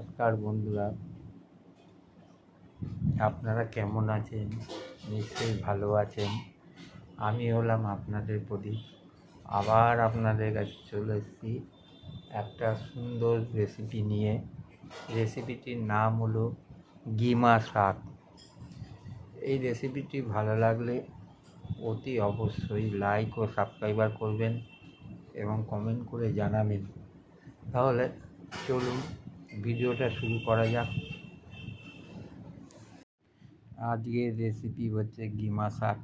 নমস্কার বন্ধুরা। আপনারা কেমন আছেন? নিশ্চয়ই ভালো আছেন। আমি হলাম আপনাদের প্রদীপ। আবার আপনাদের কাছে চলে এসেছি একটা সুন্দর রেসিপি নিয়ে। রেসিপিটির নাম হলো গিমা শাক। এই রেসিপিটি ভালো লাগলে অতি অবশ্যই লাইক ও সাবস্ক্রাইবার করবেন এবং কমেন্ট করে জানাবেন। তাহলে চলুন ভিডিওটা শুরু করা যাক। আজকের রেসিপি হচ্ছে গিমা শাক।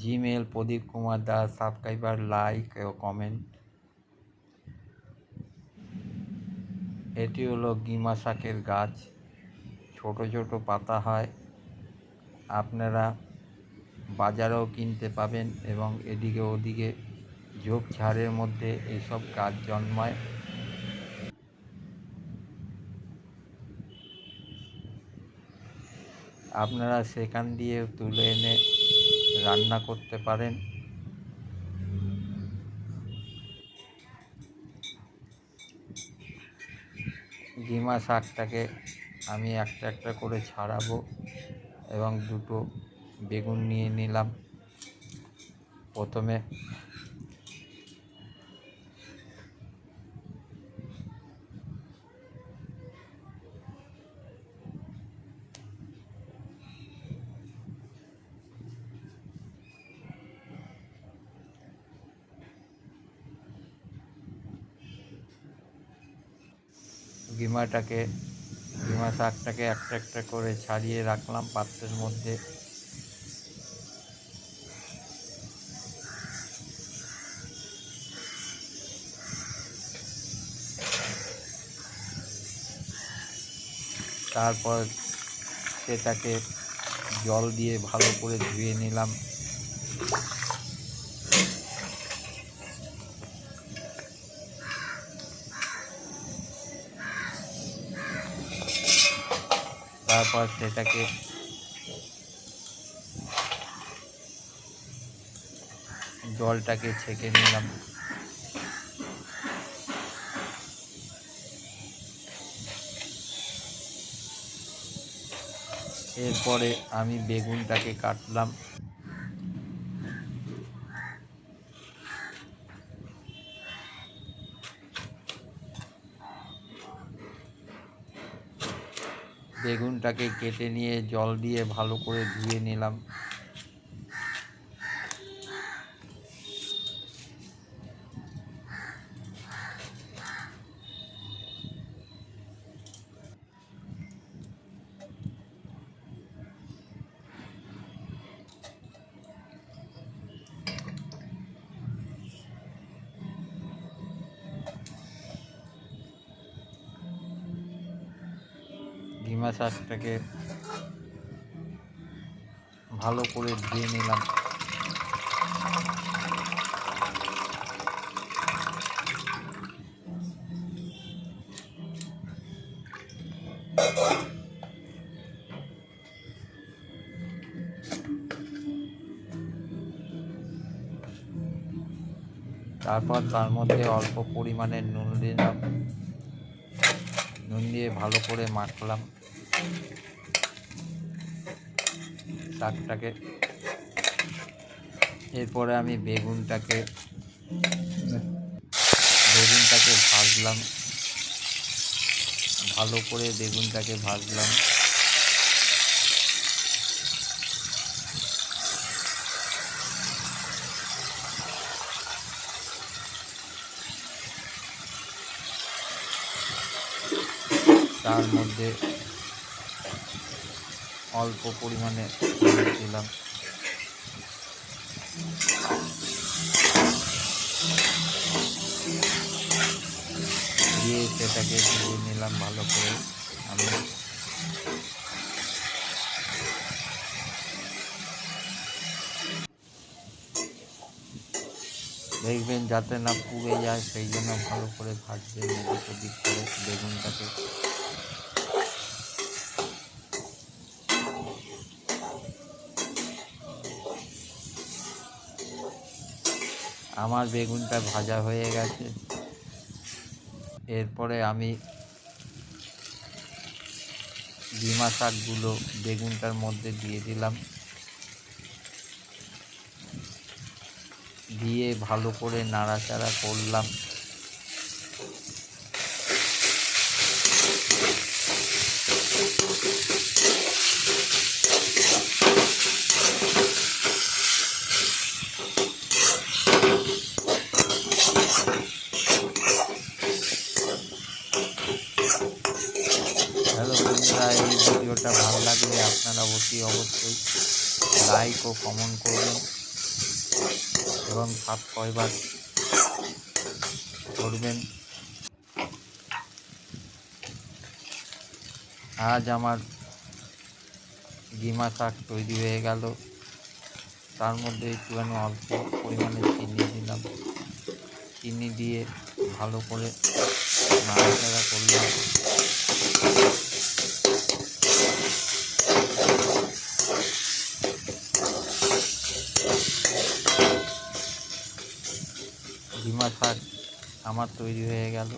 Gmail Pradip Kumar Das subscriber like ও কমেন্ট এটি হলো গিমা শাকের গাছ। ছোট ছোট পাতা হয়। আপনারা বাজারেও কিনতে পাবেন এবং এদিকে ওদিকে ঝোপঝাড়ের মধ্যে এইসব গাছ জন্মায়। আপনারা সেখান দিয়ে তুলে এনে রান্না করতে পারেন। ডিমা শাকটাকে আমি একটা একটা করে ছাড়াবো এবং দুটো বেগুন নিয়ে নিলাম। প্রথমে গিমাটাকে গিমা শাকটাকে একটা একটা করে ছাড়িয়ে রাখলাম পাত্রের মধ্যে। তারপর সেটাকে জল দিয়ে ভালো করে ধুয়ে নিলাম। তারপর সেটাকে জলটাকে ছেঁকে নিলাম। এরপরে আমি বেগুনটাকে কাটলাম। বেগুনটাকে কেটে নিয়ে জল দিয়ে ভালো করে ধুয়ে নিলাম। ডিমা শাকটাকে ভালো করে ধুয়ে নিলাম। তারপর তার মধ্যে অল্প পরিমাণে নুন দিলাম। নুন দিয়ে ভালো করে মাখলাম। শাকটাকে। এরপরে আমি বেগুনটাকে বেগুনটাকে ভাজলাম। ভালো করে বেগুনটাকে ভাজলাম। তার মধ্যে অল্প পরিমাণে দিলাম। দিয়ে সেটাকে দিয়ে নিলাম ভালো করে। আমি দেখবেন যাতে না পুড়ে যায়, সেই জন্য ভালো করে ভাজবেন এদিক ওদিক করে বেগুনটাকে। আমার বেগুনটা ভাজা হয়ে গেছে। এরপরে আমি ডিমা শাকগুলো বেগুনটার মধ্যে দিয়ে দিলাম। দিয়ে ভালো করে নাড়াচাড়া করলাম। হ্যালো বন্ধুরা, এই ভিডিওটা ভালো লাগলে আপনারা অতি অবশ্যই লাইক ও কমেন্ট করবেন এবং সাবস্ক্রাইবার করবেন। আজ আমার ডিমা শাক তৈরি হয়ে গেল। তার মধ্যে একটুখানি অল্প পরিমাণে চিনি দিলাম। চিনি দিয়ে ভালো করে নাড়াচাড়া করলাম। ডিমা শাক আমার তৈরি হয়ে গেল।